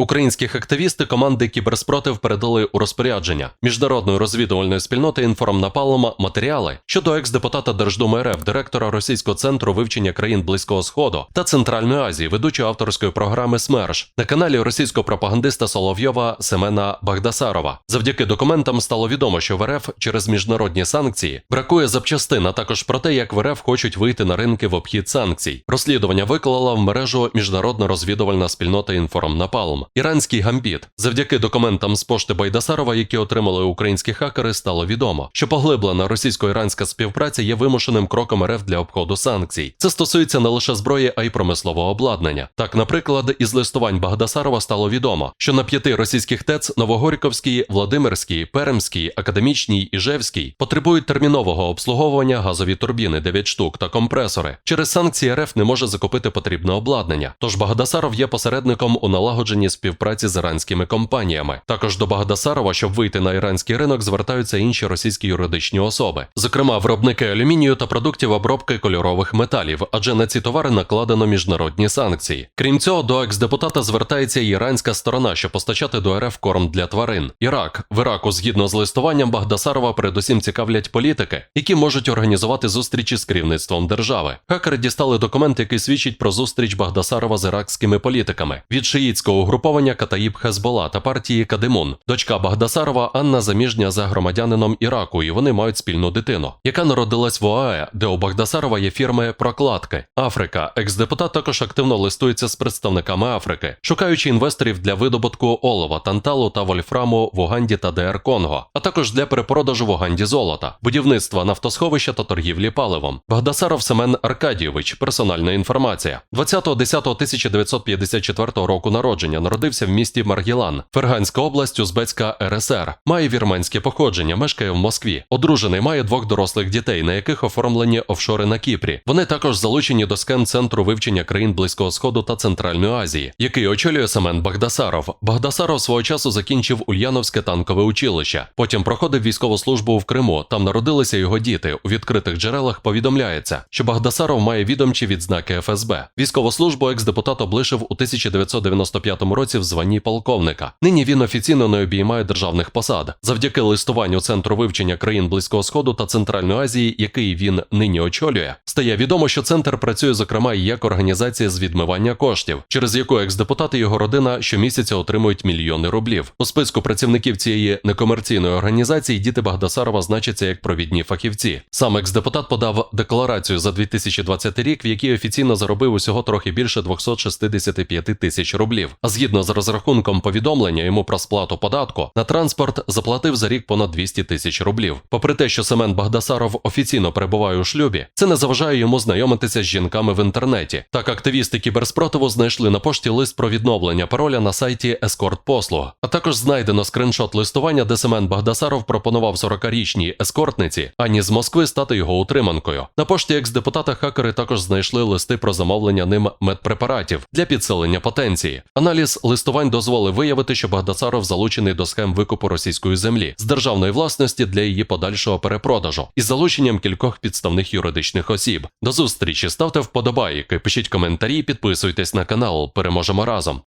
Українських активісти команди Кіберспротив передали у розпорядження міжнародної розвідувальної спільноти інформнапалом матеріали щодо екс-депутата Держдуми РФ, директора Російського центру вивчення країн Близького Сходу та Центральної Азії, ведучого авторської програми СМЕРШ на каналі російського пропагандиста Соловйова Семена Багдасарова. Завдяки документам стало відомо, що в РФ через міжнародні санкції бракує запчастин, а також про те, як в РФ хочуть вийти на ринки в обхід санкцій. Розслідування виклала в мережу міжнародна розвідувальна спільнота Інформнапалм. Іранський гамбіт. Завдяки документам з пошти Байдасарова, які отримали українські хакери, стало відомо, що поглиблена російсько-іранська співпраця є вимушеним кроком РФ для обходу санкцій. Це стосується не лише зброї, а й промислового обладнання. Так, наприклад, із листувань Багдасарова стало відомо, що на п'яти російських ТЕЦ Новогоріковський, Владимирський, Перемський, Академічній і Жевський потребують термінового обслуговування газові турбіни 9 штук та компресори. Через санкції РФ не може закупити потрібне обладнання. Тож Багдасаров є посередником у налагодженні співпраці з іранськими компаніями. Також до Багдасарова, щоб вийти на іранський ринок, звертаються інші російські юридичні особи, зокрема виробники алюмінію та продуктів обробки кольорових металів, адже на ці товари накладено міжнародні санкції. Крім цього, до екс-депутата звертається іранська сторона, щоб постачати до РФ корм для тварин. Ірак в Іраку, згідно з листуванням Багдасарова, передусім цікавлять політики, які можуть організувати зустрічі з керівництвом держави. Хакери дістали документ, який свідчить про зустріч Багдасарова з іракськими політиками від шиїцького угруповання Катаїб Хезбола та партії Кадемун. Дочка Багдасарова Анна заміжня за громадянином Іраку, і вони мають спільну дитину, яка народилась в ОАЕ, де у Багдасарова є фірми прокладки. Африка. Екс-депутат також активно листується з представниками Африки, шукаючи інвесторів для видобутку олова, танталу та вольфраму в Уганді та ДР Конго, а також для перепродажу в Уганді золота, будівництва нафтосховища та торгівлі паливом. Багдасаров Семен Аркадійович. Персональна інформація. 20.10.1954 року народження народився в місті Маргілан, Ферганська область, Узбецька РСР. Має вірменське походження, мешкає в Москві. Одружений має двох дорослих дітей, на яких оформлені офшори на Кіпрі. Вони також залучені до схем центру вивчення країн Близького Сходу та Центральної Азії, який очолює Семен Багдасаров. Багдасаров свого часу закінчив Ульяновське танкове училище. Потім проходив військову службу в Криму. Там народилися його діти. У відкритих джерелах повідомляється, що Багдасаров має відомчі відзнаки ФСБ. Військову службу екс-депутат облишив у 1995 році в званні полковника. Нині він офіційно не обіймає державних посад. Завдяки листуванню Центру вивчення країн Близького Сходу та Центральної Азії, який він нині очолює, стає відомо, що центр працює зокрема і як організація з відмивання коштів, через яку екс-депутат і його родина щомісяця отримують мільйони рублів. У списку працівників цієї некомерційної організації діти Багдасарова значаться як провідні фахівці. Сам екс-депутат подав декларацію за 2020 рік, в якій офіційно заробив усього трохи більше 265 тисяч рублів. А згідно з розрахунком повідомлення йому про сплату податку на транспорт заплатив за рік понад 200 тисяч рублів. Попри те, що Семен Багдасаров офіційно перебуває у шлюбі, це не заважає йому знайомитися з жінками в інтернеті. Так активісти кіберспротиву знайшли на пошті лист про відновлення пароля на сайті Ескорт Послуг. А також знайдено скриншот листування, де Семен Багдасаров пропонував 40-річній ескортниці Ані з Москви стати його утриманкою. На пошті екс-депутата хакери також знайшли листи про замовлення ним медпрепаратів для підсилення потенції. Аналіз листувань дозволив виявити, що Багдасаров залучений до схем викупу російської землі з державної власності для її подальшого перепродажу із залученням кількох підставних юридичних осіб. До зустрічі ставте вподобайки, пишіть коментарі, підписуйтесь на канал. Переможемо разом.